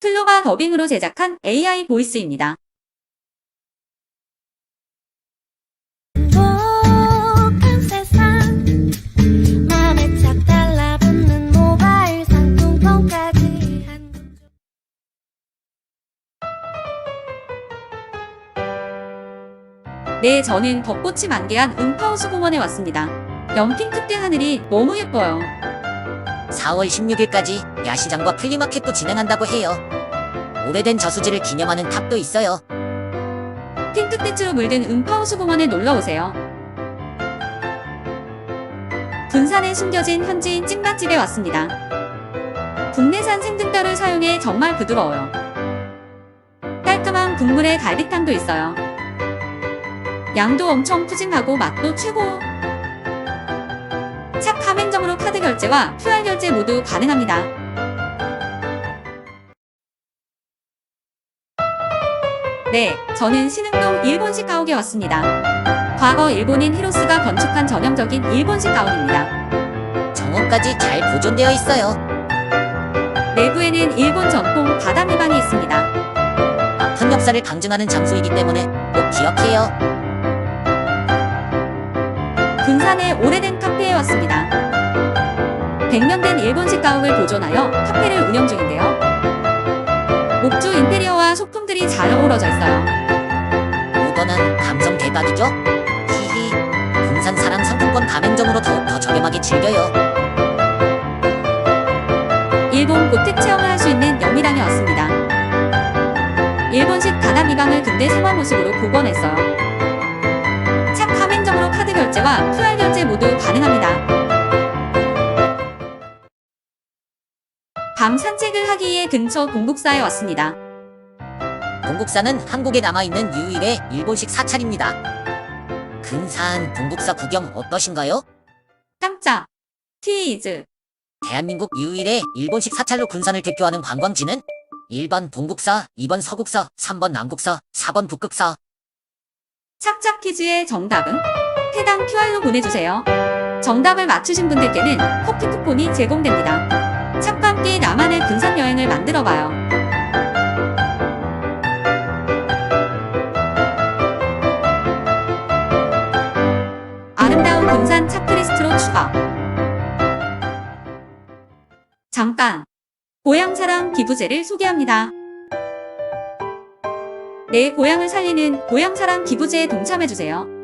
클로바 더빙으로 제작한 AI 보이스입니다. 네, 저는 벚꽃이 만개한 음파우스 공원에 왔습니다. 연핑크빛 하늘이 너무 예뻐요. 4월 16일까지 야시장과 플리마켓도 진행한다고 해요. 오래된 저수지를 기념하는 탑도 있어요. 핑크빛으로 물든 음파우스 공원에 놀러오세요. 군산에 숨겨진 현지인 찐맛집에 왔습니다. 국내산 생등뼈를 사용해 정말 부드러워요. 깔끔한 국물에 갈비탕도 있어요. 양도 엄청 푸짐하고 맛도 최고. 착 가맹점으로 카드 결제와 QR 결제 모두 가능합니다. 네, 저는 신흥동 일본식 가옥에 왔습니다. 과거 일본인 히로스가 건축한 전형적인 일본식 가옥입니다. 정원까지 잘 보존되어 있어요. 내부에는 일본 전통 바다 미 방이 있습니다. 아픈 역사를 강증하는 장소이기 때문에 꼭 기억해요. 군산의 오래된 카페에 왔습니다. 100년 된 일본식 가옥을 보존하여 카페를 운영 중인데요. 목주 인테리어와 소품들이 잘 어우러져 있어요. 모던한 감성 대박이죠? 히히. 군산 사랑 상품권 가맹점으로 더욱 더 저렴하게 즐겨요. 일본 고택 체험을 할 수 있는 영미당에 왔습니다. 일본식 바다미방을 근대 생활 모습으로 복원했어요. 결제와 QR 결제 모두 가능합니다. 밤 산책을 하기 위해 근처 동북사에 왔습니다. 동국사는 한국에 남아있는 유일의 일본식 사찰입니다. 근산 동국사 구경 어떠신가요? 깜짝 티즈 대한민국 유일의 일본식 사찰로 군산을 대표하는 관광지는 1번 동국사, 2번 서국사, 3번 남국사, 4번 북극사. 착착 퀴즈의 정답은 해당 QR로 보내주세요. 정답을 맞추신 분들께는 커피 쿠폰이 제공됩니다. 착과 함께 나만의 군산 여행을 만들어봐요. 아름다운 군산 차크리스트로 추가. 잠깐! 고향사랑 기부제를 소개합니다. 내 고향을 살리는 고향사랑 기부제에 동참해주세요.